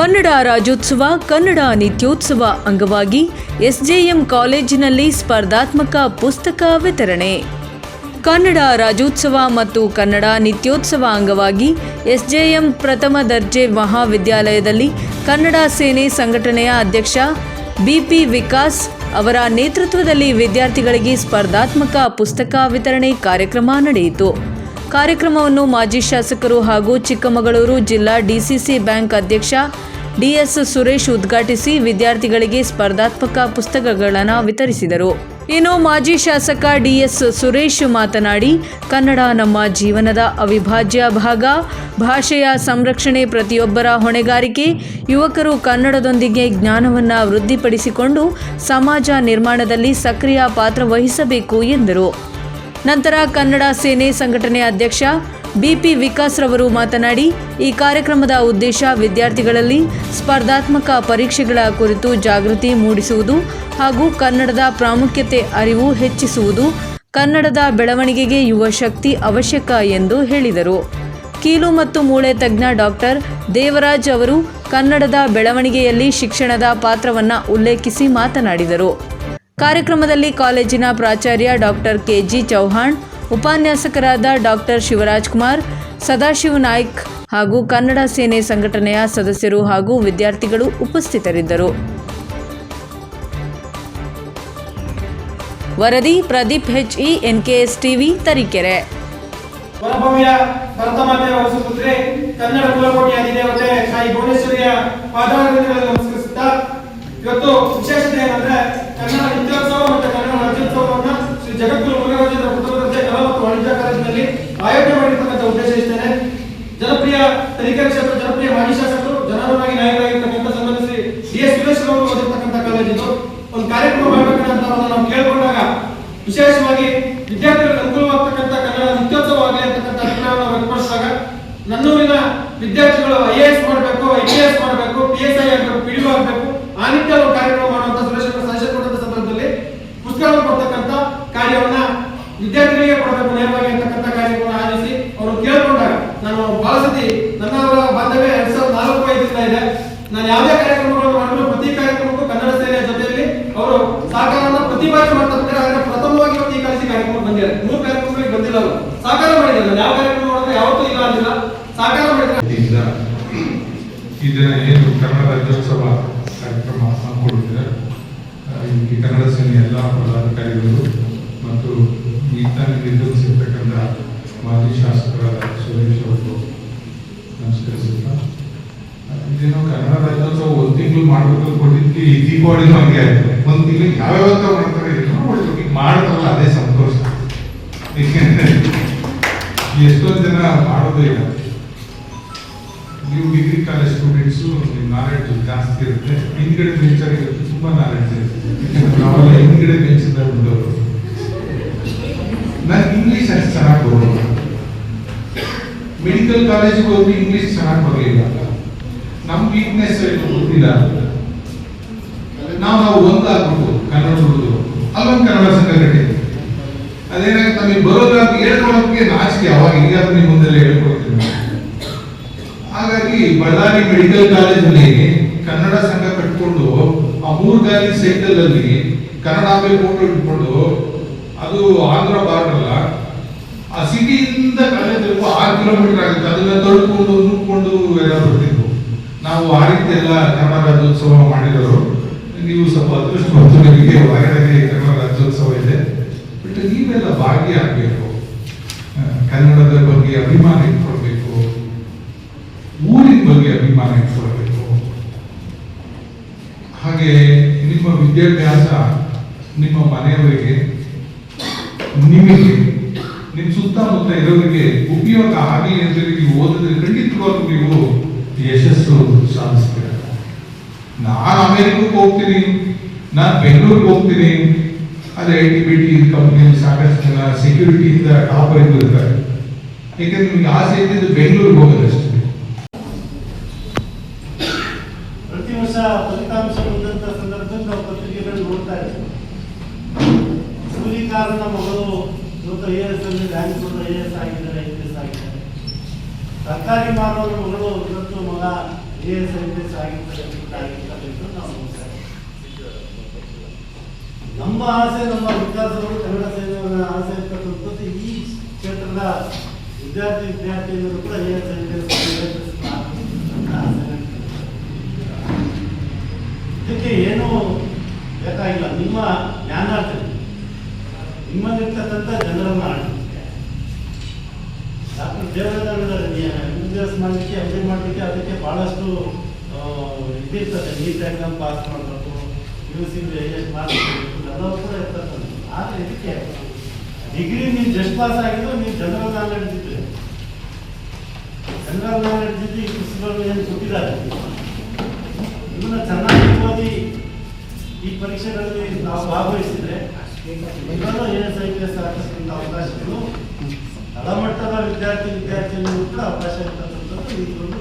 ಕನ್ನಡ ರಾಜ್ಯೋತ್ಸವ, ಕನ್ನಡ ನಿತ್ಯೋತ್ಸವ ಅಂಗವಾಗಿ ಎಸ್ಜೆಎಂ ಕಾಲೇಜಿನಲ್ಲಿ ಸ್ಪರ್ಧಾತ್ಮಕ ಪುಸ್ತಕ ವಿತರಣೆ. ಕನ್ನಡ ರಾಜ್ಯೋತ್ಸವ ಮತ್ತು ಕನ್ನಡ ನಿತ್ಯೋತ್ಸವ ಅಂಗವಾಗಿ ಎಸ್ಜೆಎಂ ಪ್ರಥಮ ದರ್ಜೆ ಮಹಾವಿದ್ಯಾಲಯದಲ್ಲಿ ಕನ್ನಡ ಸೇನೆ ಸಂಘಟನೆಯ ಅಧ್ಯಕ್ಷ ಬಿಪಿ ವಿಕಾಸ್ ಅವರ ನೇತೃತ್ವದಲ್ಲಿ ವಿದ್ಯಾರ್ಥಿಗಳಿಗೆ ಸ್ಪರ್ಧಾತ್ಮಕ ಪುಸ್ತಕ ವಿತರಣೆ ಕಾರ್ಯಕ್ರಮ ನಡೆಯಿತು. ಕಾರ್ಯಕ್ರಮವನ್ನು ಮಾಜಿ ಶಾಸಕರು ಹಾಗೂ ಚಿಕ್ಕಮಗಳೂರು ಜಿಲ್ಲಾ ಡಿಸಿಸಿ ಬ್ಯಾಂಕ್ ಅಧ್ಯಕ್ಷ ಡಿಎಸ್ ಸುರೇಶ್ ಉದ್ಘಾಟಿಸಿ ವಿದ್ಯಾರ್ಥಿಗಳಿಗೆ ಸ್ಪರ್ಧಾತ್ಮಕ ಪುಸ್ತಕಗಳನ್ನು ವಿತರಿಸಿದರು. ಇನ್ನು ಮಾಜಿ ಶಾಸಕ ಡಿಎಸ್ ಸುರೇಶ್ ಮಾತನಾಡಿ, ಕನ್ನಡ ನಮ್ಮ ಜೀವನದ ಅವಿಭಾಜ್ಯ ಭಾಗ. ಭಾಷೆಯ ಸಂರಕ್ಷಣೆ ಪ್ರತಿಯೊಬ್ಬರ ಹೊಣೆಗಾರಿಕೆ. ಯುವಕರು ಕನ್ನಡದೊಂದಿಗೆ ಜ್ಞಾನವನ್ನು ವೃದ್ಧಿಪಡಿಸಿಕೊಂಡು ಸಮಾಜ ನಿರ್ಮಾಣದಲ್ಲಿ ಸಕ್ರಿಯ ಪಾತ್ರ ವಹಿಸಬೇಕು ಎಂದರು. ನಂತರ ಕನ್ನಡ ಸೇನೆ ಸಂಘಟನೆ ಅಧ್ಯಕ್ಷ ಬಿಪಿ ವಿಕಾಸ್ ರವರು ಮಾತನಾಡಿ, ಈ ಕಾರ್ಯಕ್ರಮದ ಉದ್ದೇಶ ವಿದ್ಯಾರ್ಥಿಗಳಲ್ಲಿ ಸ್ಪರ್ಧಾತ್ಮಕ ಪರೀಕ್ಷೆಗಳ ಕುರಿತು ಜಾಗೃತಿ ಮೂಡಿಸುವುದು ಹಾಗೂ ಕನ್ನಡದ ಪ್ರಾಮುಖ್ಯತೆ ಅರಿವು ಹೆಚ್ಚಿಸುವುದು ಕನ್ನಡದ ಬೆಳವಣಿಗೆಗೆ ಯುವ ಶಕ್ತಿ ಅವಶ್ಯಕ ಎಂದು ಹೇಳಿದರು. ಕೀಲು ಮತ್ತು ಮೂಳೆ ತಜ್ಞ ಡಾಕ್ಟರ್ ದೇವರಾಜ್ ಅವರು ಕನ್ನಡದ ಬೆಳವಣಿಗೆಯಲ್ಲಿ ಶಿಕ್ಷಣದ ಪಾತ್ರವನ್ನು ಉಲ್ಲೇಖಿಸಿ ಮಾತನಾಡಿದರು. ಕಾರ್ಯಕ್ರಮದಲ್ಲಿ ಕಾಲೇಜಿನ ಪ್ರಾಚಾರ್ಯ ಡಾಕ್ಟರ್ ಕೆಜಿ ಚೌಹಾಣ್ ಉಪನ್ಯಾಸಕರಾದ ಡಾಕ್ಟರ್ ಶಿವರಾಜ್ ಕುಮಾರ್, ಸದಾಶಿವ ನಾಯ್ಕ್ ಹಾಗೂ ಕನ್ನಡ ಸೇನೆ ಸಂಘಟನೆಯ ಸದಸ್ಯರು ಹಾಗೂ ವಿದ್ಯಾರ್ಥಿಗಳು ಉಪಸ್ಥಿತರಿದ್ದರು. ವರದಿ Pradeep HE NKS TV, Tarikere. ವರಭವ್ಯ ಭರತಮಾತೆ ವರಸುಪುತ್ರಿ, ಕನ್ನಡ ಕುಲಕೋಟಿ ಅಧಿದೇವತೆ ತಾಯಿ ಭುವನೇಶ್ವರಿಯ ಪಾದಾರವಿಂದಗಳಲ್ಲಿ ನಮಸ್ಕರಿಸುತ್ತಾ, ಇವತ್ತು ವಿಶೇಷತೆ ಏನಂದ್ರೆ ಕನ್ನಡ ವಿದ್ಯೋತ್ಸವ ಮತ್ತು ಕನ್ನಡ ರಾಜ್ಯೋತ್ಸವವನ್ನು ಶ್ರೀ ಜಗದ್ಗುರು ಮುರುಘರಾಜೇಂದ್ರ ಪ್ರಥಮ ದರ್ಜೆ ಕಲಾ ಮತ್ತು ವಾಣಿಜ್ಯ ಕಾಲೇಜಿನಲ್ಲಿ ಆಯೋಜನೆ ಮಾಡಿರ್ತಕ್ಕಂಥ ಉದ್ದೇಶ ಇಷ್ಟೇನೆ. ಜನಪ್ರಿಯ ತನಿಖಾ ಕ್ಷೇತ್ರ, ಜನಪ್ರಿಯ ಮಾಜಿ ಶಾಸಕರು, ಜನರನ್ನಾಗಿ ನಾಯಕರಾಗಿರ್ತಕ್ಕಂಥ, ಸಂಬಂಧಿಸಿ ಡಿ ಎಸ್ ಸುರೇಶ್ ಅವರು ಓದಿರ್ತಕ್ಕಂಥ ಕಾಲೇಜಿದ್ದು ಒಂದು ಕಾರ್ಯಕ್ರಮ ಮಾಡಬೇಕಂತ ನಾವು ಕೇಳ್ಕೊಂಡಾಗ ವಿಶೇಷವಾಗಿ ವಿದ್ಯಾರ್ಥಿಗಳಿಗೆ ಅನುಕೂಲವಾಗ್ತಕ್ಕಂಥ ಕನ್ನಡ ನಿತ್ಯೋತ್ಸವ ಆಗಲಿ ಅಂತಕ್ಕಂಥ ಅಭಿಪ್ರಾಯವನ್ನು ವ್ಯಕ್ತಪಡಿಸಿದಾಗ ನನ್ನೂರಿನ ವಿದ್ಯಾರ್ಥಿಗಳು ಐ ಎ ಎಸ್ ಮಾಡಬೇಕು ಐ ಪಿ ಎಸ್ ಮಾಡಬೇಕು ಪಿ ಎಸ್ ಐ ಆಗಬೇಕು ಪಿ ಡಿ ಆಗಬೇಕು ಆ ನಿಟ್ಟಿನಲ್ಲಿ ಒಂದು ಕಾರ್ಯಕ್ರಮ ಮಾಡುವಂತ ಸುರೇಶ್ ಅವರು ಸಜೆಷನ್ ಕೊಟ್ಟಂತ ಸಂದರ್ಭದಲ್ಲಿ ಪುಸ್ತಕವನ್ನು ಕೊಡ್ತಕ್ಕಂಥ ಕಾರ್ಯವನ್ನ ವಿದ್ಯಾರ್ಥಿಗಳಿಗೆ ಕೊಡಬೇಕು ನೇರವಾಗಿ ಅಂತಕ್ಕಂಥ ಕಾರ್ಯಕ್ರಮ ಆಯೋಜಿಸಿ ಅವರು ಕೇಳ್ಕೊಂಡಾಗ ನಾನು ಬಹಳ ಸತಿ ನನ್ನವರ ಬಾಂಧವ್ಯ ಎರಡ್ ಸಾವಿರದ ನಾಲ್ಕು ಐದರಿಂದ ಇದೆ. ನಾನು ಯಾವುದೇ ಕಾರ್ಯಕ್ರಮಗಳನ್ನು ಮಾಡಿದ್ರು ಪ್ರತಿ ಕಾರ್ಯಕ್ರಮಕ್ಕೂ ಕನ್ನಡ ಸೇನೆಯ ಜೊತೆಯಲ್ಲಿ ಅವರು ಸಹಕಾರವನ್ನು ಪ್ರತಿ ಬಾರಿ ಆದರೆ ಪ್ರಥಮವಾಗಿ ಇವತ್ತು ಈ ಕಲಿಸಿ ಕಾರ್ಯಕ್ರಮ ಬಂದಿದ್ದಾರೆ. ಮೂರು ಕಾರ್ಯಕ್ರಮಗಳಿಗೆ ಬಂದಿಲ್ಲ ಅವರು. ಸಹಕಾರ ಮಾಡಿದ್ದಾರೆ. ಯಾವ ಕಾರ್ಯಕ್ರಮ ಮಾಡಿದ್ರೆ ಯಾವತ್ತೂ ಇಲ್ಲ ಅಂದಿಲ್ಲ. ಸಹಕಾರ ಮಾಡಿದ್ದಾರೆ. ಈ ದಿನ ಏನು ಕನ್ನಡ ರಾಜ್ಯೋತ್ಸವ ಕಾರ್ಯಕ್ರಮ ಹಮ್ಮಿಕೊಂಡಿದ್ದಾರೆ? ಈ ಕನ್ನಡ ಸೇನೆಯ ಎಲ್ಲ ಪದಾಧಿಕಾರಿಗಳು ಮತ್ತು ಈ ತಾನೇ ನಿರ್ಧರಿಸಿರ್ತಕ್ಕಂಥ ಮಾಜಿ ಶಾಸಕರಾದ ಸುರೇಶ್ ಅವರು ನಮಸ್ಕರಿಸುತ್ತಾ ಇದೇನೋ ಕನ್ನಡ ರಾಜ್ಯೋತ್ಸವ ಒಂದು ತಿಂಗಳು ಮಾಡಬೇಕು ಕೊಟ್ಟಿದ್ದು ಈ ದೀಪಾವಳಿ ಆಯ್ತು ಒಂದು ತಿಂಗಳು ಯಾವ್ಯಾವ ಮಾಡ್ತಾರೆ ಈಗ ಅದೇ ಸಂತೋಷ ಎಷ್ಟೊಂದು ಜನ ಮಾಡೋದೇ ಇಲ್ಲ ನೀವು ಡಿಗ್ರಿ ಕಾಲೇಜ್ ಸ್ಟೂಡೆಂಟ್ಸು ನಿಮ್ಮ ನಾಲೆಡ್ಜ್ ಜಾಸ್ತಿ ಇರುತ್ತೆ ಹಿಂದ್ಗಡೆ ತುಂಬ ತುಂಬಾ ನಾಲೆಡ್ಜ್ ಇರುತ್ತೆ ನಾವೆಲ್ಲ ಹಿಂದ್ಗಡೆ ಬೆಂಚಿಂದ ಬಂದವರು ನಾನು ಇಂಗ್ಲಿಷ್ ಅಷ್ಟು ಚೆನ್ನಾಗಿ ಬರೋದು ಮೆಡಿಕಲ್ ಕಾಲೇಜಿಗೆ ಹೋಗಿ ಇಂಗ್ಲಿಷ್ ಚೆನ್ನಾಗಿ ಬರಲಿಲ್ಲ. ನಮ್ಮ ವೀಕ್ನೆಸ್ ಇದು ಗೊತ್ತಿಲ್ಲ. ನಾವು ನಾವು ಒಂದಾಗ್ಬಿಟ್ಟು ಕನ್ನಡ ಹುಡುಗರು ಅಲ್ಲೊಂದು ಕನ್ನಡ ಸಂಘ ಕಟ್ಟಿದ್ವಿ ಅದೇನಾಗುತ್ತೆ, ನಮಗೆ ಬರೋದ್ರ ಹೇಳ್ಕೊಳಕ್ಕೆ ನಾಚಿಕೆ ಅವಾಗ ಈಗಾದ್ರೂ ನಿಮ್ಮ ಮುಂದೆಲ್ಲ ಹೇಳ್ಕೊಡ್ತೀನಿ. ಹಾಗಾಗಿ ಬಳ್ಳಾರಿ ಮೆಡಿಕಲ್ ಕಾಲೇಜಲ್ಲಿ ಕನ್ನಡ ಸಂಘ ಕಟ್ಕೊಂಡು ಆ ಮೂರು ಗಾಲಿ ಸೈಕಲ್ ಅಲ್ಲಿ ಕನ್ನಡ ಫೋಟೋ ಇಟ್ಕೊಂಡು ಅದು ಆಂಧ್ರ ಬಾರ್ಡರ್ ಆ ಸಿಟಿಯಿಂದ ಕಾಲೇಜ್ ಆರು ಕಿಲೋಮೀಟರ್ ಆಗುತ್ತೆ. ಅದನ್ನ ತಳ್ಕೊಂಡು, ನುಗ್ಕೊಂಡು ಎಲ್ಲ ಬರ್ತಿದ್ವು ನಾವು ಆ ರೀತಿ ಎಲ್ಲ ಕನ್ನಡ ರಾಜ್ಯೋತ್ಸವ ಮಾಡಿರೋರು. ನೀವು ಸ್ವಲ್ಪ ಅದೃಷ್ಟವಂತರು ನಿಮಗೆ ಹೊರಗಡೆ ಕನ್ನಡ ರಾಜ್ಯೋತ್ಸವ ಇದೆ. ಬಟ್ ನೀವೆಲ್ಲ ಭಾಗಿಯಾಗಬೇಕು ಕನ್ನಡದ ಬಗ್ಗೆ ಅಭಿಮಾನ ಇಟ್ಕೊಳ್ಬೇಕು. ಊರಿನ ಬಗ್ಗೆ ಅಭಿಮಾನ ಇಟ್ಕೊಳ್ಬೇಕು. ಹಾಗೆ ನಿಮ್ಮ ವಿದ್ಯಾಭ್ಯಾಸ ನಿಮ್ಮ ಮನೆಯವರಿಗೆ, ನಿಮಗೆ ನಿಮ್ಮ ಸುತ್ತಮುತ್ತ ಇರೋರಿಗೆ ಉಪಯೋಗ ಆಗಲಿ ಅಂತ ನೀವು ಓದಿದ್ರೆ ಖಂಡಿತವಾಗ್ಲೂ ನೀವು ಯಶಸ್ಸು ಸಾಧಿಸ್ತೀರ. ನಾನು ಅಮೆರಿಕಕ್ಕೆ ಹೋಗ್ತೀನಿ, ನಾನು ಬೆಂಗಳೂರಿಗೆ ಹೋಗ್ತೀನಿ. ಅದೇ ಐ ಟಿ ಬಿ ಟಿ ಕಂಪ್ನಿಯಲ್ಲಿ ಸಾಕಷ್ಟು ಜನ ಸೆಕ್ಯೂರಿಟಿಯಿಂದ ಟಾಪರ್ ಇರ್ತಾರೆ. ಏಕೆಂದ್ರೆ ನಿಮ್ಗೆ ಆಸೆ ಇದ್ದಿದ್ದು ಬೆಂಗಳೂರಿಗೆ ಹೋಗೋದಷ್ಟೇ ಪ್ರತಿ ವರ್ಷ ಫಲಿತಾಂಶ ಬಂದಂತ ಸಂದರ್ಭದಲ್ಲಿ ನಾವು ಪತ್ರಿಕೆಗಳು ನೋಡ್ತಾ ಇರ್ತೀವಿ. ಕೂಲಿಕಾರನ ಮಗಳು ಐ ಎಸ್ ಅಲ್ಲಿ ರ್ಯಾಂಕ್ ಐ ಎಸ್ ಆಗಿದ್ದಾರೆ ಐ ಪಿ ಆಗಿದ್ದಾರೆ. ಸರ್ಕಾರಿ ಮಾರೋರು ಮಗಳು ಇವತ್ತು ಮಗ A S I P S ನಾವು ನಮ್ಮ ಆಸೆ, ನಮ್ಮ ವಿದ್ಯಾರ್ಥಿಗಳು ಕನ್ನಡ ಸೇನೆಯವರ ಆಸೆ ಇರ್ತಕ್ಕಂಥದ್ದು ಈ ಕ್ಷೇತ್ರದ ವಿದ್ಯಾರ್ಥಿ ವಿದ್ಯಾರ್ಥಿಗಳು ಕೂಡ A S I P S ಇದಕ್ಕೆ ಏನು ಬೇಕಾಗಿಲ್ಲ. ನಿಮ್ಮ ಜ್ಞಾನಾರ್ಜನೆ. ನಿಮ್ಮಲ್ಲಿರ್ತಕ್ಕಂಥ ಜನರನ್ನು ಆಡಿ ಡಾಕ್ಟರ್ ಎಸ್ ಮಾಡಲಿಕ್ಕೆ ಡಿ ಮಾಡಲಿಕ್ಕೆ ಅದಕ್ಕೆ ಭಾಳಷ್ಟು ಇದಿರ್ತದೆ. ನೀಟ್ ಎಕ್ಸಾಮ್ ಪಾಸ್ ಮಾಡಬೇಕು ಯು ಸಿ ಮಾರ್ಕ್ಸ್ ಎಲ್ಲವೂ ಕೂಡ ಇರ್ತಕ್ಕಂಥದ್ದು. ಆದರೆ ಇದಕ್ಕೆ ಡಿಗ್ರಿ ನೀವು ಜಸ್ಟ್ ಪಾಸ್ ಆಗಿದ್ರು ನೀವು ಜನರಲ್ ನಾಲೆಡ್ಜ್ ಇದ್ರೆ. ಜನರಲ್ ನಾಲೆಡ್ಜ್ ಇದ್ದು ಈ ಪುಸ್ತಕಗಳು ಏನು ಕೊಟ್ಟಿದ್ದಾರೆ? ಇವನ್ನ ಚೆನ್ನಾಗಿ ಓದಿ ಈ ಪರೀಕ್ಷೆಗಳಲ್ಲಿ ನಾವು ಭಾಗವಹಿಸಿದ್ರೆ ಆಗ್ತಕ್ಕಂಥ ಅವಕಾಶಗಳು. ತಳಮಟ್ಟದ ವಿದ್ಯಾರ್ಥಿ ವಿದ್ಯಾರ್ಥಿಗಳು ಕೂಡ ಅವಕಾಶ ಇರ್ತಕ್ಕಂಥದ್ದು ಇದೊಂದು